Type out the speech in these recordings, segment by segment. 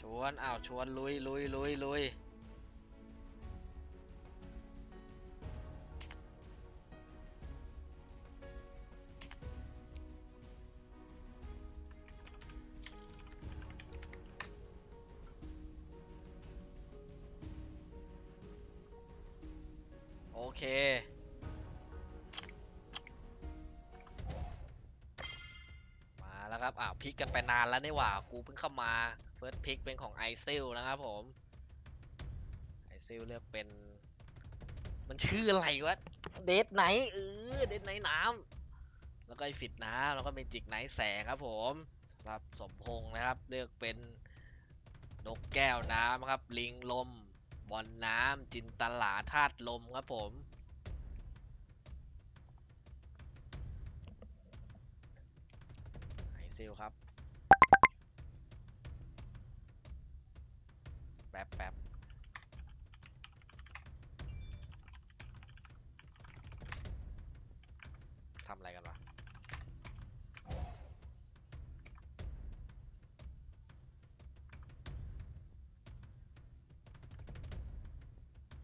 ชวนอ้าวชวนลุยลุยลุยลุย ครับอ้าวพิกกันไปนานแล้วนี่หว่า กูเพิ่งเข้ามาเฟิร์สพิกเป็นของไอซิลนะครับผมไอซิลเลือกเป็น มันชื่ออะไรวะเดทไหนเออเดทไหนน้ำแล้วก็ไอฟิตน้ำแล้วก็เมจิกไนแสงครับผมครับสมพงษ์นะครับ เลือกเป็นนกแก้วน้ำครับ ลิงลมบอลน้ำจินตลาธาตุลมครับผม ซิลครับ แป๊บแป๊บทำอะไรกันวะ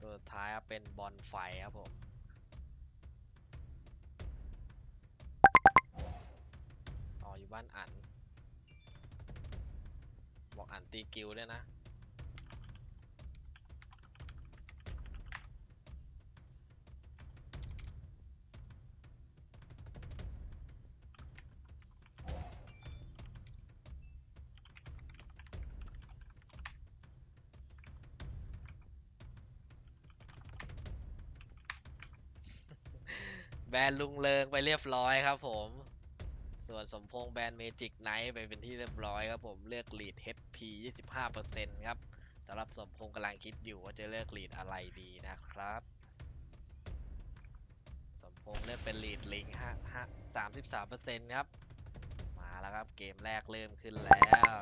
ตัวสุดท้ายครับเป็นบอลไฟครับผม บ้านอันบอกอันตีกิวด้วยนะ แบนลุงเลิงไปเรียบร้อยครับผม ส่วนสมพงษ์แบนเมจิกไนท์ไปเป็นที่เรียบร้อยครับผมเลือกลีด HP 25%ครับสำหรับสมพงษ์กำลังคิดอยู่ว่าจะเลือกลีดอะไรดีนะครับ สมพงษ์เลือกเป็นลีดลิงฮะฮะ33%ครับ มาแล้วครับเกมแรกเริ่มขึ้นแล้ว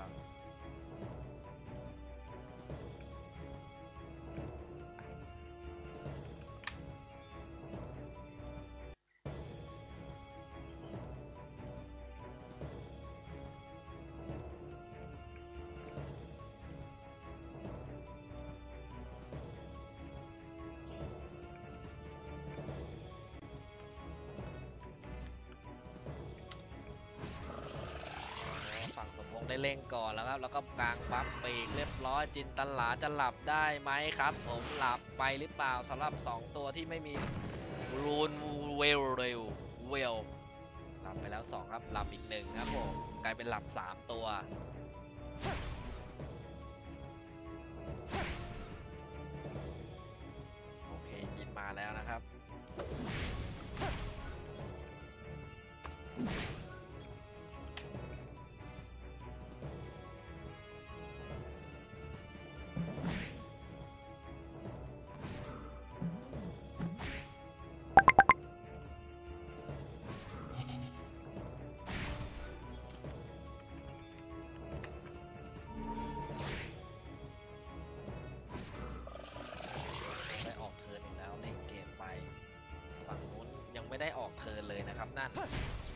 ได้เร่งก่อนแล้วครับ แล้วก็กลางปั๊มปีกเรียบร้อยจินตลาจะหลับได้ไหมครับ ผมหลับไปหรือเปล่าสำหรับ 2 ตัวที่ไม่มีรูนเวลเร็วเวลหลับไปแล้ว 2 ครับหลับอีกหนึ่งครับผมกลายเป็นหลับ 3 ตัว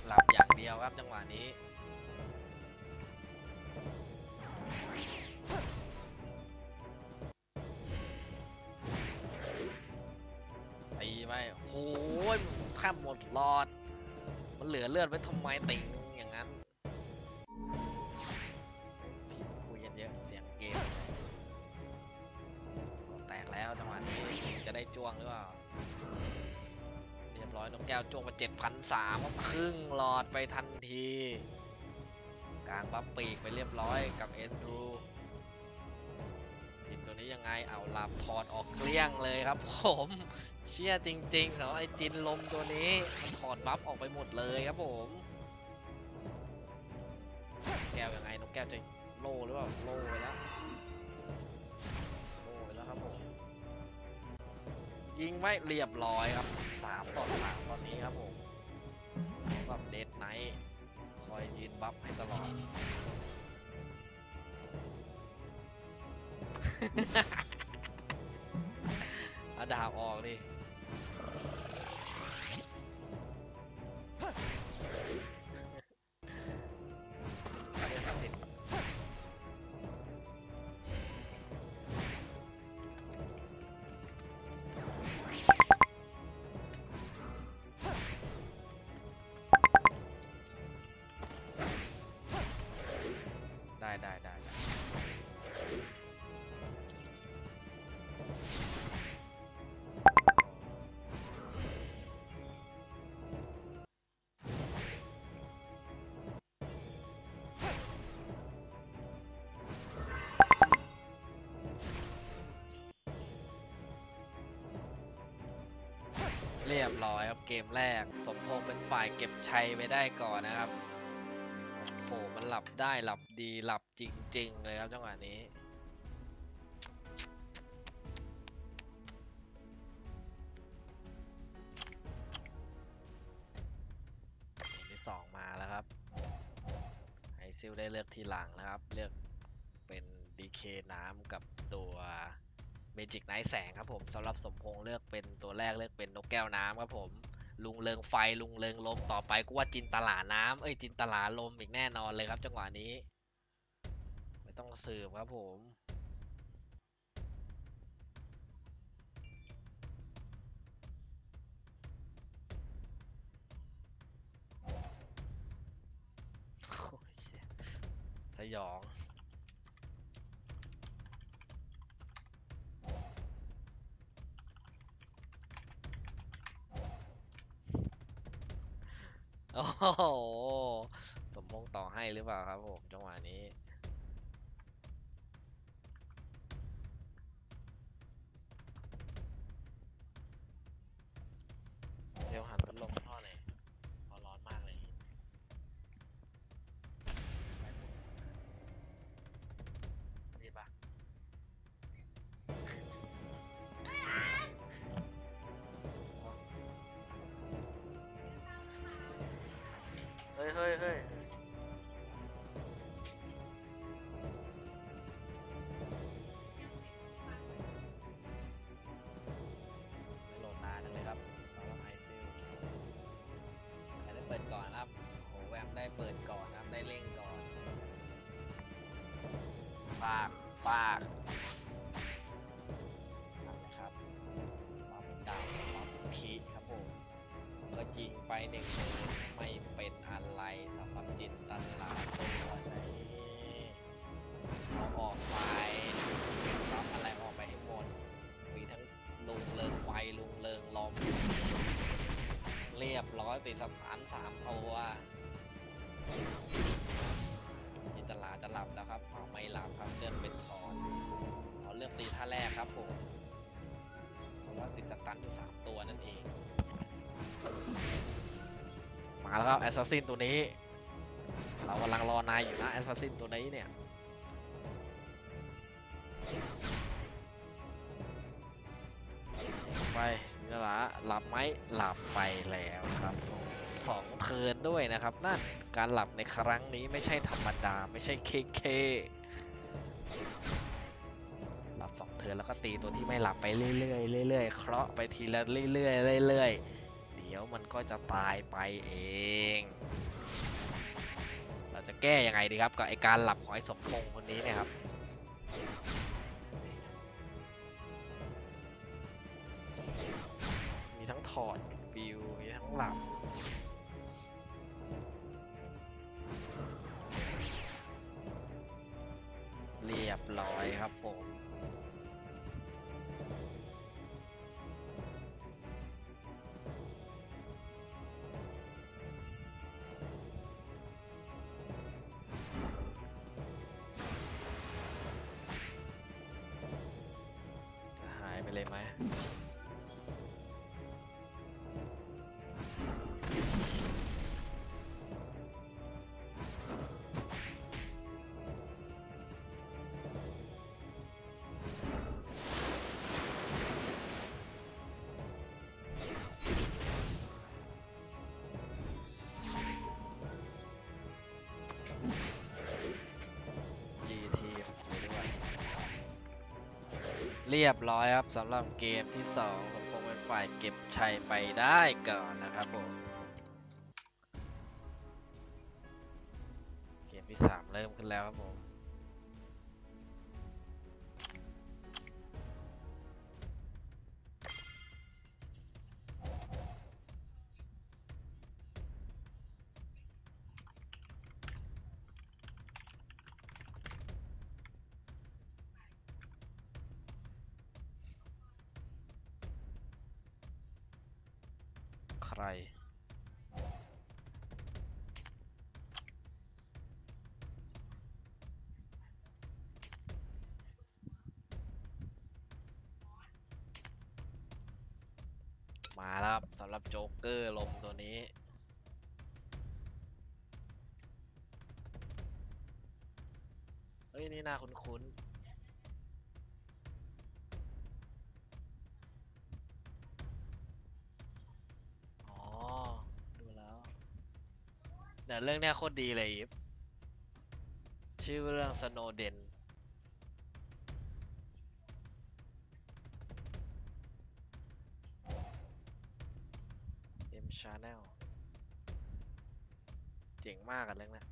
หลับอย่างเดียวครับจังหวะนี้ ตีไปโอ้ยแทบหมดหลอด มันเหลือเลือดไว้ทำไมติ่ง นกแก้วจ้วงมาเจ็ดพันสามครึ่งหลอดไปทันที กลางปั๊บปีกไปเรียบร้อยกับเอ็นดรูทีมตัวนี้ยังไงเอาลับถอดออกเกลี้ยงเลยครับผมเชี่ยจริงๆเหรอไอจินลมตัวนี้ถอดบัฟออกไปหมดเลยครับผมแก้วยังไงนกแก้วจะโล่หรือเปล่าโล่ไปแล้ว ยิงไว้เรียบร้อยครับสามต่อสามตอนนี้ครับผมแบบเดดไนท์คอยยืนบัฟให้ตลอด อาดาบออกดิ รียบร้อยครับเกมแรก สมพงษ์เป็นฝ่ายเก็บชัยไปได้ก่อนนะครับโอ้โหมันหลับได้หลับดีหลับจริง ๆ เลยครับจังหวะนี้ที่สองมาแล้วครับไอซิลได้เลือกทีหลังนะครับ เลือกเป็น DK น้ำกับตัว เมจิกไนท์แสงครับผมสำหรับสมพงษ์เลือกเป็นตัวแรกเลือกเป็นนกแก้วน้ำครับผม ลุงเริงไฟลุงเริงลมต่อไปกูว่าจินตลาน้ำเอ้ยจินตลาลมอีกแน่นอนเลยครับ จังหวะนี้ ไม่ต้องสืบครับผมโอ้ยเชี่ยสยอง โอ้โหสมพงษ์ต่อให้หรือเปล่าครับผมจังหวะนี้ เฮ้ยเฮ้ยเฮ้ยไม่โหลดนานจังเลยครับสำหรับไอซิลใครได้เปิดก่อนครับโหแวมได้เปิดก่อนครับ ได้เร่งก่อนปากปากนั่นแหละครับปั๊มดาวปั๊มคีครับผมก็ยิงไปหนึ่ง อยติดสถานสามตัวจิตลาจะหลับแล้วครับเอาไม่หลับครับเลือกเป็นคอนเอาเลือกตีท่าแรกครับผมเพราะว่าติดสตันอยู่สามตัวนั่นเอง มาแล้วครับแอสซัสซินตัวนี้ เรากำลังรอนายอยู่นะแอสซัสซินตัวนี้เนี่ย ละหลับไหมหลับไปแล้วครับสองเทินด้วยนะครับ นั่นการหลับในครั้งนี้ไม่ใช่ธรรมดาไม่ใช่เคเคหลับสองเทินแล้วก็ตีตัวที่ไม่หลับไปเรื่อยๆเรื่อยๆเคราะไปทีละเรื่อยๆเรื่อยๆเดี๋ยวมันก็จะตายไปเอง เราจะแก้ยังไงดีครับกับไอการหลับของไอสมพงษ์คนนี้เนี่ยครับ อดฟิวทั้งหลับเรียบร้อยครับผมจะหายไปเลยไหม เรียบร้อยครับสำหรับเกมที่2ผมคงเป็นฝ่ายเก็บชัยไปได้ก่อนนะครับผม เกมที่3เริ่มขึ้นแล้วครับผม รมาแล้วครับสำหรับโจ๊กเกอร์ลมตัวนี้ เฮ้ย นี่น่าคุ้นๆ เดี๋ยวเรื่องเนี้ยโคตรดีเลยอีฟชื่อเรื่อง Snowden เอ็มชาแนลเจ๋งมากกันเรื่องนี้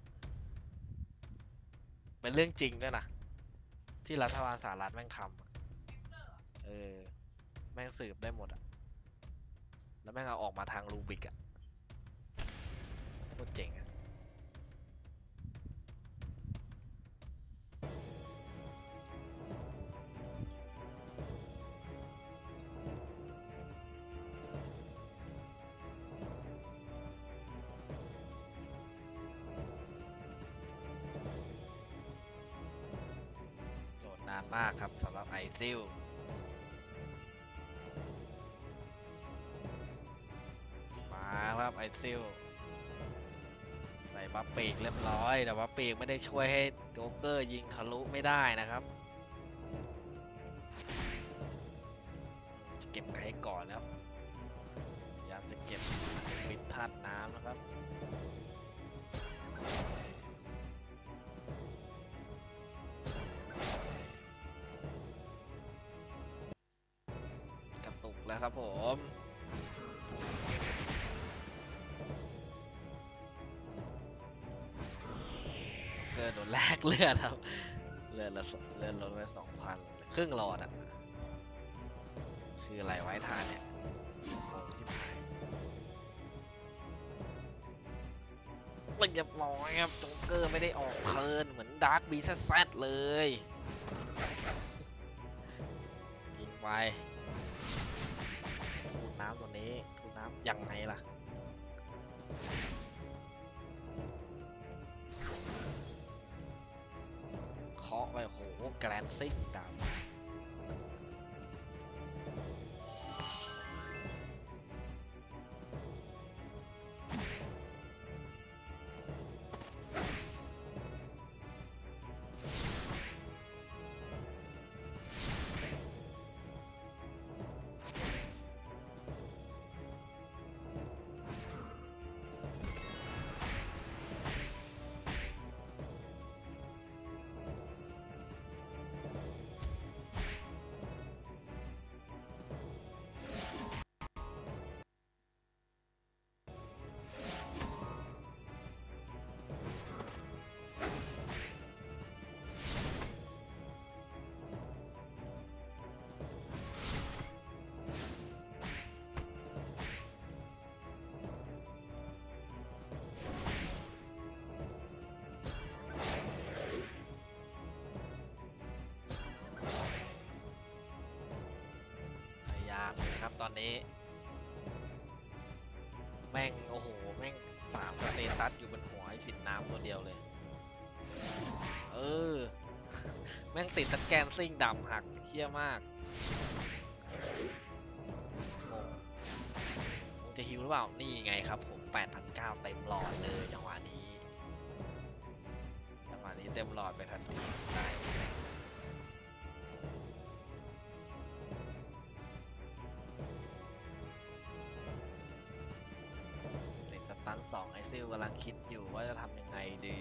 เป็นเรื่องจริงด้วยนะที่รัฐบาลสหรัฐแม่งทำอะเออ แม่งสืบได้หมดอะแล้วแม่งเอาออกมาทางรูบิกอะโคตรเจ๋งอะ มากครับสำหรับไอซิลมาครับไอซิลใส่บัฟปีกเรียบร้อย แต่ว่าปีกไม่ได้ช่วยให้โจ๊กเกอร์ยิงทะลุไม่ได้นะครับจะเก็บไก่ก่อนแล้วพยายามจะเก็บปิดธาตุน้ำนะครับ ครับผมเกินโดนแลกเลือดครับ เลือดละเลือดลดไปสองพันครึ่งหลอดอะ คืออะไรไว้ทานเนี่ยงงที่หายเรียบร้อยครับจ๊กเกอร์ไม่ได้ออกเทิร์นเหมือนดาร์คบีแซดเลยยิงไปำตัวนี้ทูน้ำยังไงล่ะเคาะไปโหแกรนซิ่งดำ นะครับตอนนี้ แม่ง โอ้โห แม่งสามสเตตัสอยู่บนหัวไอ้ผิดน้ำตัวเดียวเลย เออ แม่งติดสแกนซิ่งดำหักเฮี้ยมากงงจะฮิวหรือเปล่า นี่ไงครับ ผม8,900เต็มหลอดเลยจังหวะนี้ จังหวะนี้เต็มหลอดไปทันทีได้ สองไอซิลกำลังคิดอยู่ว่าจะทำยังไงดี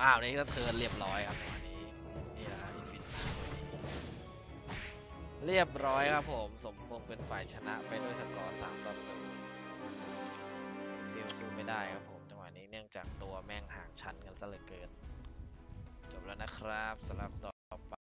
อ้าวนี่ก็เทิร์นเรียบร้อยครับในวันนี้นี่แหละอินฟินิตี้เรียบร้อยครับผม สมพงษ์เป็นฝ่ายชนะไปด้วยสกอร์สามต่อศูนย์เซิลสู้ไม่ได้ครับผม จังหวะนี้เนื่องจากตัวแม่งห่างชั้นกันซะเหลือเกิน จบแล้วนะครับสำหรับ